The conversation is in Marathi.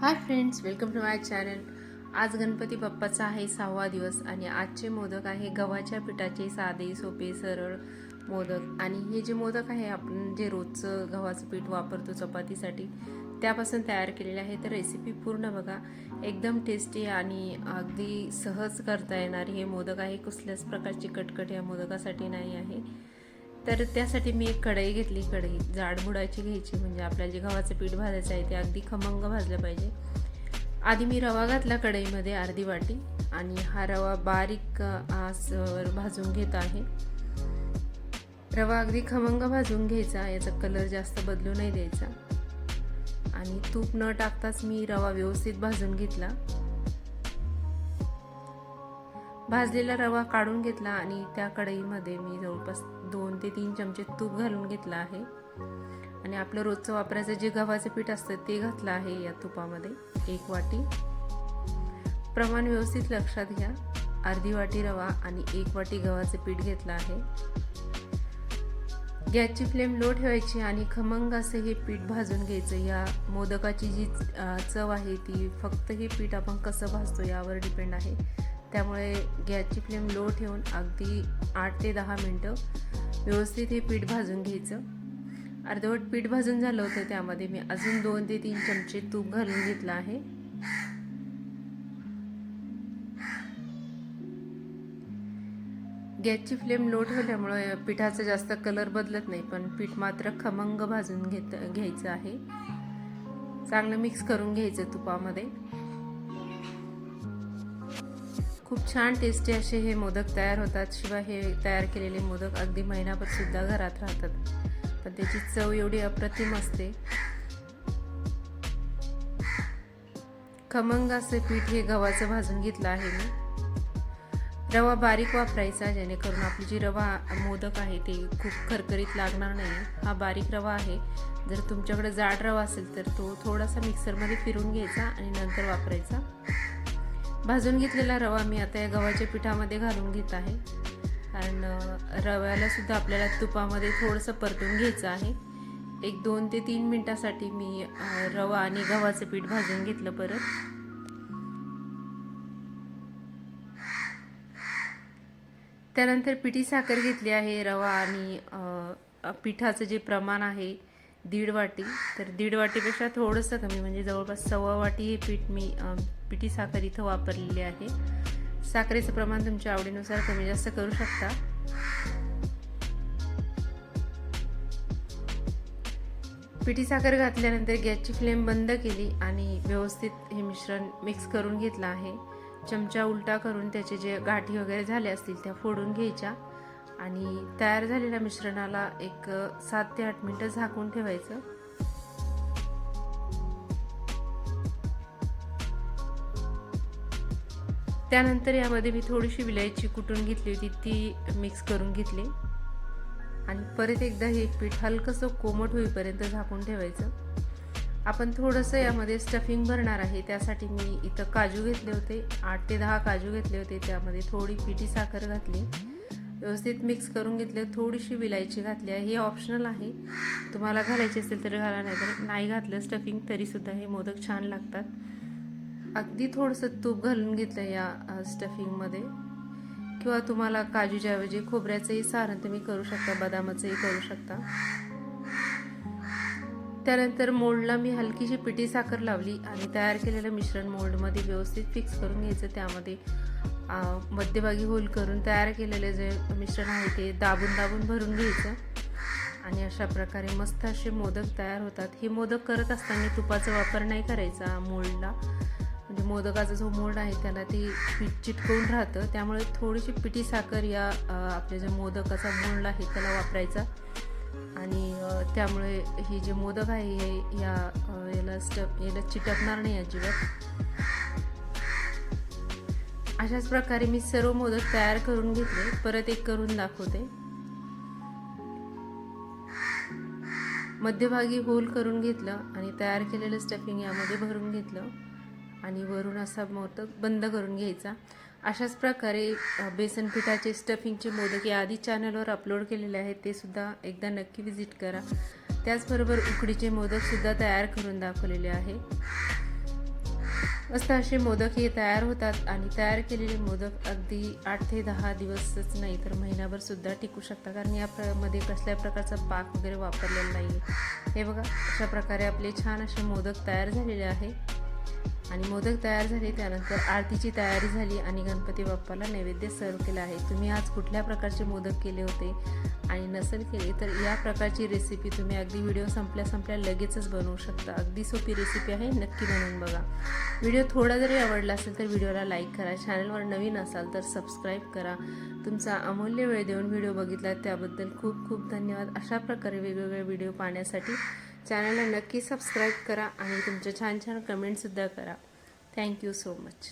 Hi friends welcome to my channel आज गणपती बाप्पाचा आहे सहावा दिवस आणि आजचे मोदक आहे गव्हाच्या पिठाचे साधे सोपे सरळ मोदक. आणि हे जे मोदक आहे आपण जे रोजचं गव्हाचं पीठ वापरतो चपातीसाठी त्यापासून तयार केलेले आहे. तर रेसिपी पूर्ण बघा. एकदम टेस्टी आणि अगदी सहज करता येणारे हे मोदक आहे. कसल्याच प्रकारची कटकट या मोदकासाठी नाही आहे. तर त्यासाठी मी एक कढई घेतली. कढई जाड घ्यायची म्हणजे आपल्याला जे गव्हाचं पीठ भाजायचं आहे ते अगदी खमंग भाजलं पाहिजे. आधी मी रवा घातला कढईमध्ये अर्धी वाटी आणि हा रवा बारीक आसवर भाजून घेत आहे. रवा अगदी खमंग भाजून घ्यायचा याचा कलर जास्त बदलू नाही द्यायचा. आणि तूप न टाकताच मी रवा व्यवस्थित भाजून घेतला. भाजलेला रवा काढून घेतला आणि त्या कढईमध्ये मी जवळपास दोन ते तीन चमचे तूप घालून घेतला आहे. आणि आपलं रोजचं वापरायचं जे गव्हाचं पीठ असतं ते घातलं आहे या तुपामध्ये. एक वाटी. प्रमाण व्यवस्थित लक्षात घ्या. अर्धी वाटी रवा आणि एक वाटी गव्हाचं पीठ घेतलं आहे. गॅसची फ्लेम लो ठेवायची आणि खमंग असं हे पीठ भाजून घ्यायचं. या मोदकाची जी चव आहे ती फक्त हे पीठ आपण कसं भाजतो यावर डिपेंड आहे. त्यामुळे गॅसची फ्लेम लो ठेवून अगदी आठ ते दहा मिनटं व्यवस्थित हे पीठ भाजून घ्यायचं. अर्धवट पीठ भाजून झालं होतं त्यामध्ये मी अजून दोन ते तीन चमचे तूप घालून घेतलं आहे. गॅसची फ्लेम लो ठेवल्यामुळे पिठाचा जास्त कलर बदलत नाही पण पीठ मात्र खमंग भाजून घेत घ्यायचं आहे. चांगलं मिक्स करून घ्यायचं तुपामध्ये. खूप छान टेस्टी असे हे मोदक तयार होतात. शिवाय हे तयार केलेले मोदक अगदी महिनाभर सुद्धा घरात राहतात. पण त्याची चव एवढी अप्रतिम असते. खमंग पीठ हे गव्हाचं भाजून घेतलं आहे मी. रवा बारीक वापरायचा जेणेकरून आपली जी रवा मोदक आहे ते खूप खरखरीत लागणार नाही. हा बारीक रवा आहे. जर तुमच्याकडे जाड रवा असेल तर तो थोडासा मिक्सरमध्ये फिरून घ्यायचा आणि नंतर वापरायचा. भाजून घेतलेला रवा मी आता या गव्हाच्या पिठामध्ये घालून घेत आहे. कारण रव्यालासुद्धा रव्याला सुद्धा आपल्याला तुपामध्ये थोडंसं परतून घ्यायचं आहे. एक दोन ते तीन मिनटासाठी मी रवा आणि गव्हाचं पीठ भाजून घेतलं परत. त्यानंतर पिठी साखर घेतली आहे रवा आणि पिठाचं जे प्रमाण आहे दीड वाटी. तर दीड वाटीपेक्षा थोडंसं कमी म्हणजे जवळपास सव्वा वाटी हे पीठ मी पिठी साखर इथं वापरलेली आहे. साखरेचं प्रमाण तुमच्या आवडीनुसार कमी जास्त करू शकता. पिठी साखर घातल्यानंतर गॅसची फ्लेम बंद केली आणि व्यवस्थित हे मिश्रण मिक्स करून घेतलं आहे. चमचा उलटा करून त्याचे जे गाठी वगैरे झाले असतील त्या फोडून घ्यायच्या. आणि तयार झालेल्या मिश्रणाला एक सात ते आठ मिनटं झाकून ठेवायचं. त्यानंतर यामध्ये मी थोडीशी विलायची कुटून घेतली होती ती मिक्स करून घेतली. आणि परत एकदा हे पीठ हलकंसं कोमट होईपर्यंत झाकून ठेवायचं. आपण थोडंसं यामध्ये स्टफिंग भरणार आहे त्यासाठी मी इथं काजू घेतले होते आठ ते दहा काजू घेतले होते त्यामध्ये थोडी पिठी साखर घातली. व्यवस्थित मिक्स करून घेतलं थोडीशी विलायची घातली आहे. हे ऑप्शनल आहे. तुम्हाला घालायची असेल तर घाला नाही तर नाही घातलं स्टफिंग तरीसुद्धा हे मोदक छान लागतात. अगदी थोडंसं तूप घालून घेतलं या स्टफिंगमध्ये किंवा तुम्हाला काजूच्या ऐवजी खोबऱ्याचंही सारण तुम्ही करू शकता बदामाचंही करू शकता. त्यानंतर मोल्डला मी हलकीशी पिठी साखर लावली आणि तयार केलेलं मिश्रण मोल्डमध्ये व्यवस्थित फिक्स करून घ्यायचं. त्यामध्ये मध्यभागी होल करून तयार केलेले जे मिश्रण आहे ते दाबून दाबून भरून घ्यायचं. आणि अशा प्रकारे मस्त असे मोदक तयार होतात. हे मोदक करत असताना तुपाचा वापर नाही करायचा मोल्डला म्हणजे मोदकाचा जो मोल्ड आहे त्याला ती पीठ चिटकवून राहतं. त्यामुळे थोडीशी पिठी साखर या आपल्या ज्या मोदकाचा मोल्ड आहे त्याला वापरायचा. आणि त्यामुळे हे जे मोदक आहे हे या याला स्टप याला चिटकणार नाही अजिबात. अशाच प्रकारे मी सर्व मोदक तयार करून घेतले. परत एक करून दाखवते. मध्यभागी होल करून घेतलं आणि तयार केलेलं स्टफिंग यामध्ये भरून घेतलं आणि वरून असा मोदक बंद करून घ्यायचा. अशाच प्रकारे बेसन पिठाचे स्टफिंगचे मोदक या आधी चॅनलवर अपलोड केलेले आहेत ते सुद्धा एकदा नक्की व्हिजिट करा. त्याचबरोबर उकडीचे मोदकसुद्धा तयार करून दाखवलेले आहे. मस्त असे मोदक हे तयार होतात आणि तयार केलेले मोदक अगदी आठ ते दहा दिवसच नाही तर महिनाभर सुद्धा टिकू शकतात. कारण यामध्ये कसल्या प्रकारचा पाक वगैरे वापरलेला नाही हे बघा अशा प्रकारे आपले छान असे मोदक तयार झालेले आहे. आणि मोदक तयार झाले त्यानंतर आरतीची तयारी झाली आणि गणपती बाप्पाला नैवेद्य सर्व केला आहे. तुम्ही आज कुठल्या प्रकारचे मोदक केले होते आणि नसेल केले तर या प्रकारची रेसिपी तुम्ही अगदी व्हिडिओ संपल्या संपल्या लगेचच बनवू शकता. अगदी सोपी रेसिपी आहे नक्की बनवून बघा. व्हिडिओ थोडा जरी आवडला असेल तर व्हिडिओला लाईक करा. चॅनलवर नवीन असाल तर सबस्क्राईब करा. तुमचा अमूल्य वेळ देऊन व्हिडिओ बघितला त्याबद्दल खूप खूप धन्यवाद. अशा प्रकारे वेगवेगळे व्हिडिओ पाहण्यासाठी चॅनलला नक्की सबस्क्राईब करा आणि तुमच्या छान छान कमेंटसुद्धा करा. Thank you so much